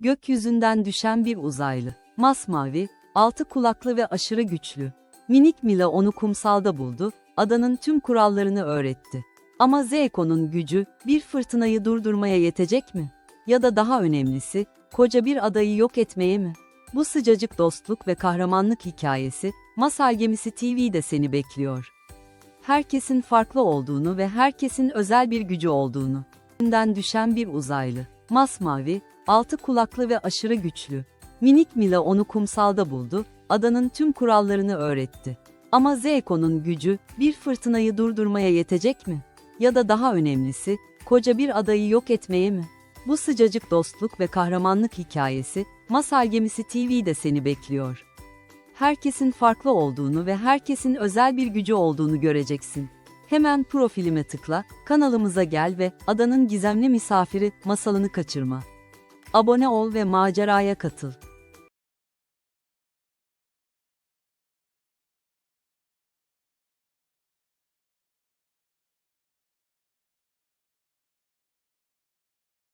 Gökyüzünden düşen bir uzaylı. Masmavi, altı kulaklı ve aşırı güçlü. Minik Mila onu kumsalda buldu, adanın tüm kurallarını öğretti. Ama Zeko'nun gücü, bir fırtınayı durdurmaya yetecek mi? Ya da daha önemlisi, koca bir adayı yok etmeye mi? Bu sıcacık dostluk ve kahramanlık hikayesi, Masal Gemisi TV'de seni bekliyor. Herkesin farklı olduğunu ve herkesin özel bir gücü olduğunu. Gökyüzünden düşen bir uzaylı. Masmavi, altı kulaklı ve aşırı güçlü. Minik Mila onu kumsalda buldu, adanın tüm kurallarını öğretti. Ama Zeko'nun gücü, bir fırtınayı durdurmaya yetecek mi? Ya da daha önemlisi, koca bir adayı yok etmeye mi? Bu sıcacık dostluk ve kahramanlık hikayesi, Masal Gemisi TV'de seni bekliyor. Herkesin farklı olduğunu ve herkesin özel bir gücü olduğunu göreceksin. Hemen profilime tıkla, kanalımıza gel ve adanın gizemli misafiri masalını kaçırma. Abone ol ve maceraya katıl.